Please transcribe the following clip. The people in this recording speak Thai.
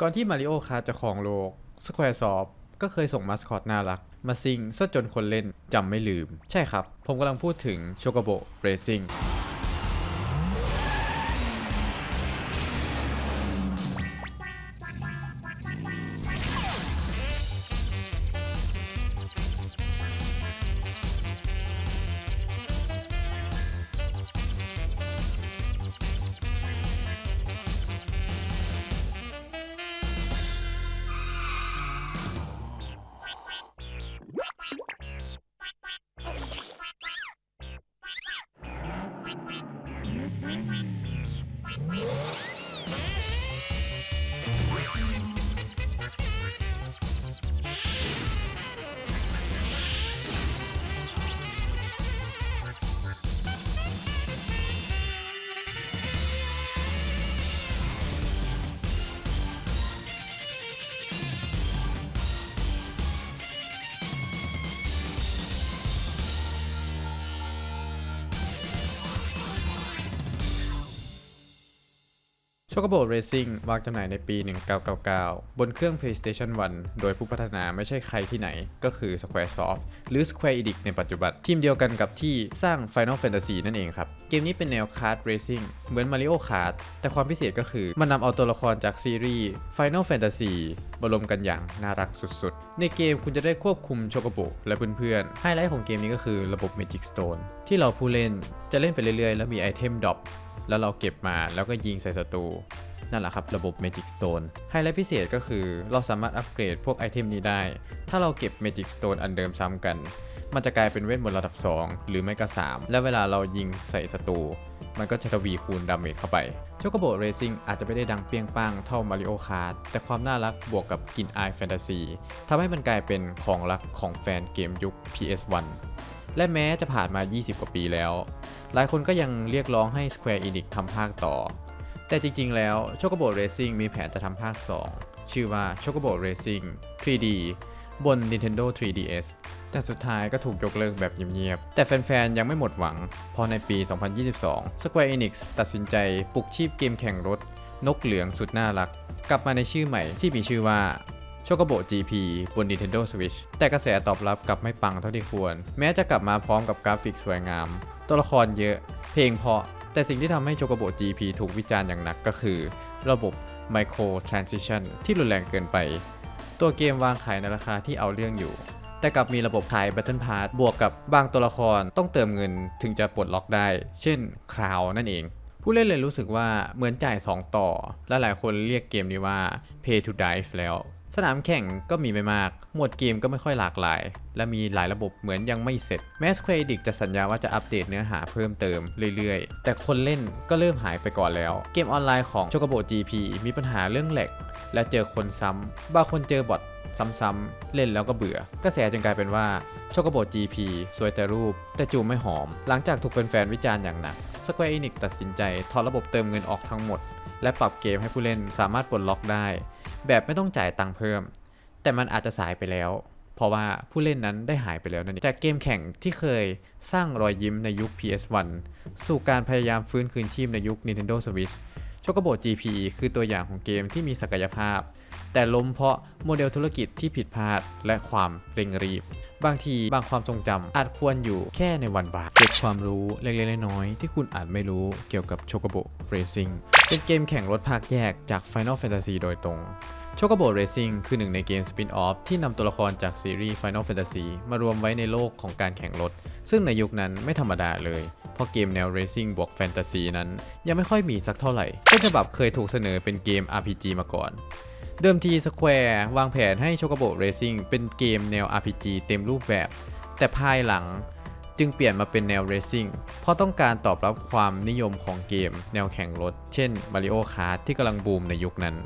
ก่อนที่มาริโอคาร์จะครองโลก Squaresoft ก็เคยส่งมาสคอตน่ารัก มาซิงซะจนคนเล่นจำไม่ลืม ใช่ครับ ผมกำลังพูดถึงโชโกโบเรซิ่ง ชค o โบ Racing วางจำหน่ายในปี 1999 บนเครื่อง PlayStation 1 โดยผู้พัฒนาไม่ใช่ใครที่ไหน ก็คือ Squaresoft หรือ Square Enix ในปัจจุบัน ทีมเดียวกันกับที่สร้าง Final Fantasy นั่นเองครับ เกมนี้เป็นแนว Kart Racing เหมือน Mario Kart แต่ความพิเศษก็คือ มันนำเอาตัวละครจากซีรีส์ Final Fantasy มารวมกันอย่างน่ารักสุดๆ ในเกมคุณจะได้ควบคุมโชโกโบและเพื่อนๆไฮไลท์ของเกมนี้ก็คือระบบ Magic Stone ที่เราผู้เล่นจะเล่นไปเรื่อยๆ แล้วมีไอเทมดรอป แล้วเราเก็บมาแล้วก็ยิงใส่ศัตรูนั่นแหละครับระบบ Magic Stone ไฮไลท์พิเศษก็คือเราสามารถอัปเกรดพวกไอเทมนี้ได้ ถ้าเราเก็บ Magic Stone อันเดิมซ้ำกัน มันจะกลายเป็นเวทมนต์ระดับ 2 หรือไม่ก็ 3 และเวลาเรายิงใส่ศัตรูมันก็จะทวีคูณดาเมจเข้าไปโชค o โบ Racing อาจจะไม่ได้ดังเปี้ยงป้างเท่า Mario Kart แต่ความน่ารักบวกกับกลิ่นอายแฟนตาซีทำให้มันกลายเป็นของรักของแฟนเกมยุค PS1 และแม้จะผ่านมา 20 กว่าปีแล้ว หลายคนก็ยังเรียกร้องให้ Square Enix ทำภาคต่อ แต่จริงๆ แล้ว Chocobo Racing มีแผนจะทำภาค 2 ชื่อว่า Chocobo Racing 3D บน Nintendo 3DS แต่สุดท้ายก็ถูกยกเลิกแบบเงียบๆ แต่แฟนๆ ยังไม่หมดหวัง พอในปี 2022 Square Enix ตัดสินใจปลุกชีพเกมแข่งรถ นกเหลืองสุดน่ารัก กลับมาในชื่อใหม่ที่มีชื่อว่า โชโกโบ GP บน Nintendo Switch แต่กระแสตอบรับกลับไม่ปังเท่าที่ควร แม้จะกลับมาพร้อมกับกราฟิกสวยงาม ตัวละครเยอะ เพลงเพาะ แต่สิ่งที่ทำให้โชโกโบ GP ถูกวิจารณ์อย่างหนักก็คือ ระบบ Micro Transition ที่รุนแรงเกินไป ตัวเกมวางขายในราคาที่เอาเรื่องอยู่ แต่กลับมีระบบขาย Battle Pass บวกกับบางตัวละครต้องเติมเงินถึงจะปลดล็อกได้ เช่นคราวนั่นเองผู้เล่นเลยรู้สึกว่าเหมือนจ่าย 2 ต่อ และหลายคนเรียกเกมนี้ว่า Pay to Dive แล้ว สนามแข่งก็มีไม่มาก หมวดเกมก็ไม่ค่อยหลากหลาย และมีหลายระบบเหมือนยังไม่เสร็จแม้ Square Enix จะสัญญาว่าจะอัปเดตเนื้อหาเพิ่มเติมเรื่อยๆ แต่คนเล่นก็เริ่มหายไปก่อนแล้ว เกมออนไลน์ของ Chocobo GP มีปัญหาเรื่องแหลกและเจอคนซ้ำบางคนเจอบอทซ้ำๆ เล่นแล้วก็เบื่อ กระแสจึงกลายเป็นว่า Chocobo GP สวยแต่รูป แต่จูไม่หอม หลังจากถูกแฟนๆวิจารณ์อย่างหนัก Square Enix ตัดสินใจถอดระบบเติมเงินออกทั้งหมด และปรับเกมให้ผู้เล่นสามารถปลดล็อกได้ แบบไม่ต้องจ่ายตังค์เพิ่ม แต่มันอาจจะสายไปแล้ว เพราะว่าผู้เล่นนั้นได้หายไปแล้วนั่นเองจากเกมแข่งที่เคยสร้างรอยยิ้มในยุค PS1 สู่การพยายามฟื้นคืนชีพในยุค Nintendo Switch โชโกโบ GP คือตัวอย่างของเกมที่มีศักยภาพ แต่ล้มเพราะโมเดลธุรกิจที่ผิดพลาดและความเร่งรีบ บางทีบางความทรงจำอาจควรอยู่แค่ในวันบาทเก็บความรู้เล็กๆน้อยๆที่คุณอาจไม่รู้เกี่ยวกับ Chocobo Racing เเป็นเกมแข่งรถภาคแยกจาก Final Fantasy โดยตรง Chocobo Racing คือหนึ่งในเกมสปินออฟที่นำตัวละครจากซีรีส์ Final Fantasy มารวมไว้ในโลกของการแข่งรถ ซึ่งในยุคนั้นไม่ธรรมดาเลย เพราะเกมแนว Racing บวกแฟนตาซีนั้น ยังไม่ค่อยมีสักเท่าไหร่ต้นฉบับเคยถูกเสนอเป็นเกม RPG มาก่อน เดิมที Square วางแผนให้ Chocobo Racing เป็นเกมแนว RPG เต็มรูปแบบ แต่ภายหลัง จึงเปลี่ยนมาเป็นแนวเรซิ่งเพราะต้องการตอบรับความนิยมของเกม แนวแข่งรถ เช่น Mario Kart ที่กำลังบูมในยุคนั้น